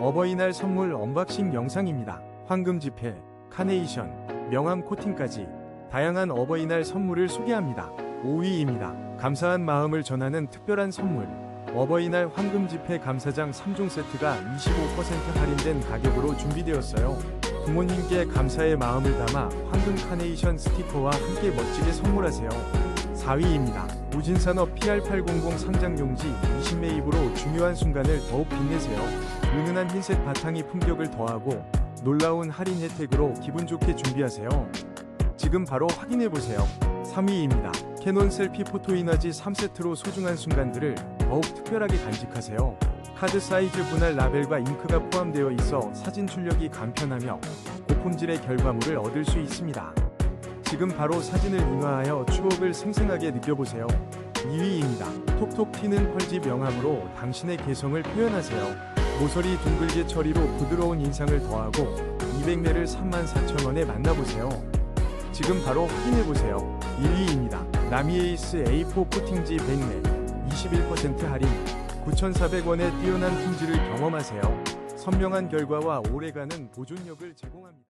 어버이날 선물 언박싱 영상입니다. 황금 지폐, 카네이션, 명함 코팅까지 다양한 어버이날 선물을 소개합니다. 5위입니다. 감사한 마음을 전하는 특별한 선물. 어버이날 황금 지폐 감사장 3종 세트가 25% 할인된 가격으로 준비되었어요. 부모님께 감사의 마음을 담아 황금 카네이션 스티커와 함께 멋지게 선물하세요. 4위입니다. 우진산업 PR800 상장용지 20매입으로 중요한 순간을 더욱 빛내세요. 은은한 흰색 바탕이 품격을 더하고 놀라운 할인 혜택으로 기분 좋게 준비하세요. 지금 바로 확인해보세요. 3위입니다. 캐논 셀피 포토 이너지 3세트로 소중한 순간들을 더욱 특별하게 간직하세요. 카드 사이즈 분할 라벨과 잉크가 포함되어 있어 사진 출력이 간편하며 고품질의 결과물을 얻을 수 있습니다. 지금 바로 사진을 인화하여 추억을 생생하게 느껴보세요. 2위입니다. 톡톡 튀는 펄지 명함으로 당신의 개성을 표현하세요. 모서리 둥글게 처리로 부드러운 인상을 더하고 200매를 34,000원에 만나보세요. 지금 바로 확인해보세요. 1위입니다. 나미에이스 A4 코팅지 100매 21% 할인 9,400원의 뛰어난 품질을 경험하세요. 선명한 결과와 오래가는 보존력을 제공합니다.